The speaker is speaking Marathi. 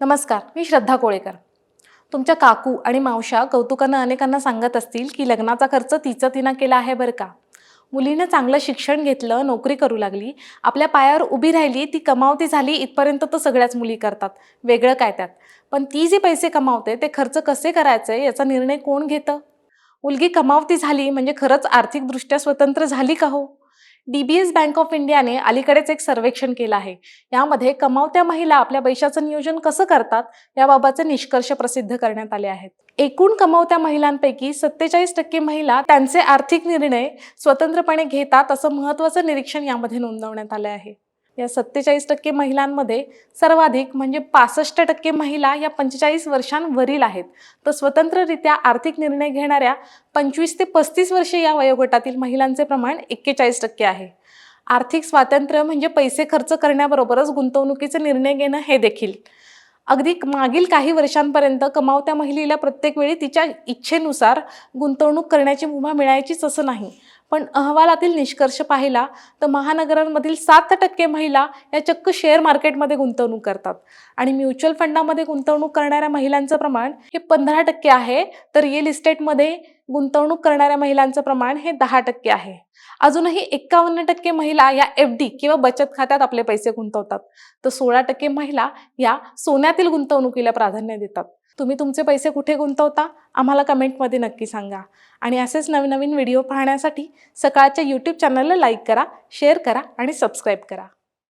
नमस्कार मी श्रद्धा कोळेकर. तुमच्या काकू आणि मावशा कौतुकानं अनेकांना सांगत असतील की लग्नाचा खर्च तिचं तिनं केला आहे बरं का? मुलीनं चांगलं शिक्षण घेतलं नोकरी करू लागली आपल्या पायावर उभी राहिली ती कमावती झाली इथपर्यंत तर सगळ्याच मुली करतात. वेगळं काय त्यात? पण ती जे पैसे कमावते ते खर्च कसे करायचे याचा निर्णय कोण घेतं? मुलगी कमावती झाली म्हणजे खरंच आर्थिकदृष्ट्या स्वतंत्र झाली का हो? D B S bank of इंडियाने अलीकडेच एक सर्वेक्षण केलं आहे. यामध्ये कमावत्या महिला आपल्या पैशाचं नियोजन कसं करतात याबाबतचे निष्कर्ष प्रसिद्ध करण्यात आले आहेत. एकूण कमावत्या महिलांपैकी सत्तेचाळीस टक्के महिला त्यांचे आर्थिक निर्णय स्वतंत्रपणे घेतात असं महत्त्वाचं निरीक्षण यामध्ये नोंदवण्यात आले आहे. या सत्तेचाळीस टक्के महिलांमध्ये सर्वाधिक म्हणजे पासष्ट टक्के महिला या पंचेचाळीस वर्षांवरील आहेत. तर स्वतंत्ररित्या आर्थिक निर्णय घेणाऱ्या पंचवीस ते पस्तीस वर्षे या वयोगटातील महिलांचे प्रमाण एक्केचाळीस टक्के आहे. आर्थिक स्वातंत्र्य म्हणजे पैसे खर्च करण्याबरोबरच गुंतवणुकीचे निर्णय घेणं हे देखील. अगदी मागील काही वर्षांपर्यंत कमावत्या महिलेला प्रत्येक वेळी तिच्या इच्छेनुसार गुंतवणूक करण्याची मुभा मिळायचीच असं नाही. पण अहवालातील निष्कर्ष पाहिला तर महानगरांमधील सात टक्के महिला या चक्क शेअर मार्केटमध्ये गुंतवणूक करतात. आणि म्युच्युअल फंडामध्ये गुंतवणूक करणाऱ्या महिलांचं प्रमाण हे पंधरा टक्के आहे तर रिअल इस्टेटमध्ये गुंतवणूक करणाऱ्या महिलांचं प्रमाण हे दहा टक्के आहे. अजूनही एक्कावन्न टक्के महिला या एफ डी किंवा बचत खात्यात आपले पैसे गुंतवतात. तर सोळा टक्के महिला या सोन्यातील गुंतवणुकीला प्राधान्य देतात. तुम्ही तुमचे पैसे कुठे गुंतवता? आम्हाला कमेंटमध्ये नक्की सांगा. आणि असेच नवीन नवीन व्हिडिओ पाहण्यासाठी सकाळच्या यूट्यूब चॅनलला लाईक करा शेअर करा आणि सबस्क्राईब करा.